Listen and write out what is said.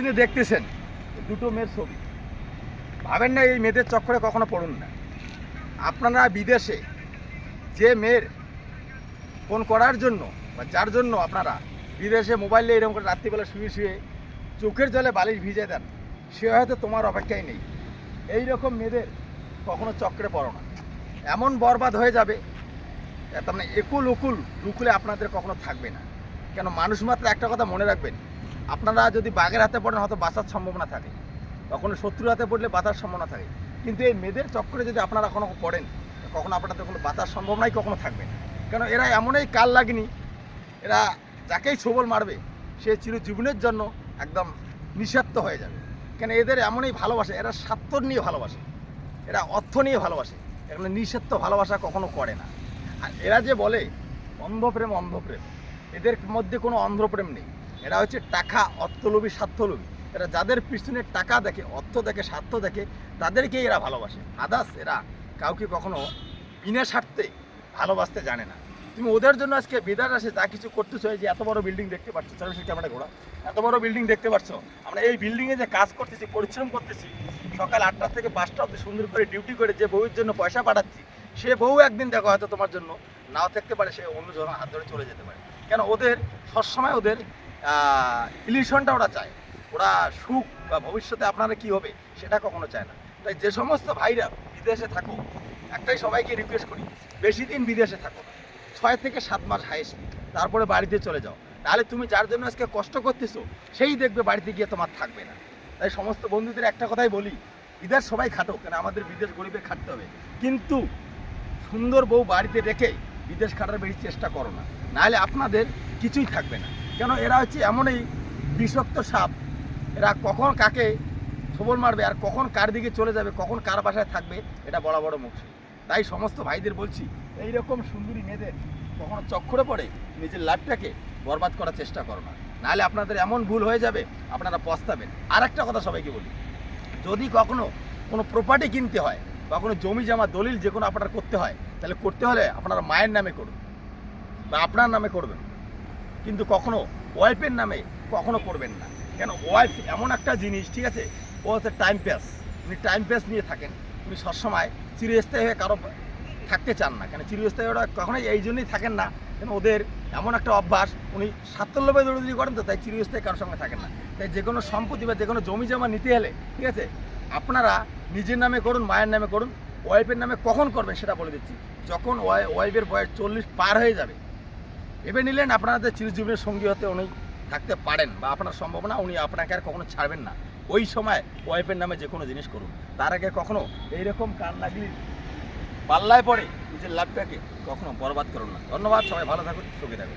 স্ক্রিনে দেখতেছেন দুটো মেয়ের ছবি। ভাবেন না, এই মেয়েদের চক্করে কখনো পড়ুন না। আপনারা বিদেশে যে মেয়ের ফোন করার জন্য বা যার জন্য আপনারা বিদেশে মোবাইলে এরকম করে রাত্রিবেলা শুয়ে শুয়ে চোখের জলে বালিশ ভিজে দেন, সে হয়তো তোমার অপেক্ষায় নেই। এই রকম মেয়েদের কখনো চক্রে পড়ো না। এমন বরবাদ হয়ে যাবে, তার মানে একুল উকুল রুকুলে আপনাদের কখনো থাকবে না। কেন, মানুষ মাত্র একটা কথা মনে রাখবেন আপনারা যদি বাঘের হাতে পড়েন, হয়তো বাঁচার সম্ভাবনা থাকে। কখনো শত্রুর হাতে পড়লে বাঁচার সম্ভাবনা থাকে। কিন্তু এই মেয়েদের চক্করে যদি আপনারা কখনো পড়েন, কখনো আপনাদের কোনো বাঁচার সম্ভাবনাই কখনো থাকবে না। কেন, এরা এমনই কাল লাগনি, এরা যাকেই ছবল মারবে, সে চিরজীবনের জন্য একদম নিঃস্বার্থ হয়ে যাবে। কেন, এদের এমনই ভালোবাসে, এরা স্বার্থ নিয়ে ভালোবাসে। এরা অর্থ নিয়ে ভালোবাসে। এখানে নিঃস্বার্থ ভালোবাসা কখনো করে না। আর এরা যে বলে, অন্ধপ্রেম অন্ধপ্রেম। এদের মধ্যে কোনো অন্ধপ্রেম নেই। এরা হচ্ছে টাকা, অর্থলোভী, স্বার্থলোভী। এরা যাদের পিছনে টাকা দেখে, অর্থ দেখে, স্বার্থ দেখে, তাদেরকেই এরা ভালোবাসে। আদার্স এরা কাউকে কখনো বিনা স্বার্থে ভালোবাসতে জানে না। তুমি ওদের জন্য আজকে বিদার আসে যা কিছু করতেছো যে এত বড় বিল্ডিং দেখতে পাচ্ছ চারিপাশে ক্যামেরা ঘোরা। এত বড় বিল্ডিং দেখতে পাচ্ছ, আমরা এই বিল্ডিংয়ে যে কাজ করতেছি, পরিশ্রম করতেছি, সকাল আটটা থেকে পাঁচটা অব্দি সুন্দর করে ডিউটি করে যে বউয়ের জন্য পয়সা পাঠাচ্ছি, সে বউ একদিন দেখো হয়তো তোমার জন্য নাও থাকতে পারে, সে অন্য হাত ধরে চলে যেতে পারে। কেন ওদের, সবসময় ওদের ইলিউশনটা ওরা চায়। ওরা সুখ বা ভবিষ্যতে আপনারা কি হবে সেটা কখনো চায় না। তাই যে সমস্ত ভাইরা বিদেশে থাকো একটাই সবাইকে রিকোয়েস্ট করি, বেশি দিন বিদেশে থাকো ছয় থেকে সাত মাস হাইস্ট তারপরে বাড়িতে চলে যাও। তাহলে তুমি যার জন্য আজকে কষ্ট করতেছো, সেই দেখবে বাড়িতে গিয়ে তোমার থাকবে না। তাই সমস্ত বন্ধুদের একটা কথাই বলি, বিদেশ সবাই খাটো, কেন আমাদের বিদেশ গরিবে খাটতে হবে। কিন্তু সুন্দর বউ বাড়িতে রেখে বিদেশ খাটার বেশি চেষ্টা করো না। নাহলে আপনাদের কিছুই থাকবে না। কেন এরা হচ্ছে এমনই বিষাক্ত সাপ। এরা কখন কাকে সবল মারবে আর কখন কার দিকে চলে যাবে, কখন কার বাসায় থাকবে, এটা বড় বড় মুখে তাই সমস্ত ভাইদের বলছি এই রকম সুন্দরী মেয়েদের কখনো চক্করে পড়ে নিজের লাইফটাকে বরবাদ করার চেষ্টা করো না। নাহলে আপনাদের এমন ভুল হয়ে যাবে, আপনারা পস্তাবেন। আর একটা কথা সবাইকে বলি, যদি কখনো কোনো প্রপার্টি কিনতে হয় বা কোনো জমি জমা দলিল যে কোনো আপনার করতে হয়, তাহলে করতে হলে আপনারা মায়ের নামে করুন বা আপনার নামে করবেন। কিন্তু কখনো ওয়াইফের নামে কখনো করবেন না। কেন? ওয়াইফ এমন একটা জিনিস, ঠিক আছে? ও হচ্ছে টাইম পাস। উনি টাইম পাস নিয়ে থাকেন। উনি সবসময় চিরস্থায়ী হয়ে কারও থাকতে চান না। কেন? চিরস্থায়ী ওরা কখনোই এই জন্যই থাকেন না। কেন? ওদের এমন একটা অভ্যাস, উনি স্বার্থল্যবে দৌড়ি করেন তো, তাই চিরস্থায়ী কারোর সঙ্গে থাকেন না। তাই যে কোনো সম্পত্তি বা যে কোনো জমি জমা নিতে হলে, ঠিক আছে? আপনারা নিজের নামে করুন, মায়ের নামে করুন, ওয়াইফের নামে কখন করবেন সেটা বলে দিচ্ছি। যখন ওয়াই, ওয়াইফের বয়স চল্লিশ পার হয়ে যাবে ভেবে নিলেন আপনাদের চিরজীবনের সঙ্গী হতে উনি থাকতে পারেন বা আপনার সম্ভাবনা, উনি আপনাকে আর কখনো ছাড়বেন না। ওই সময় ওয়াইফের নামে যে কোনো জিনিস করুন। তার আগে কখনো এইরকম কান লাগলি পাল্লায় পড়ে নিজের লাভটাকে কখনো বরবাদ করুন না। ধন্যবাদ, সবাই ভালো থাকুন, সুখী থাকুন।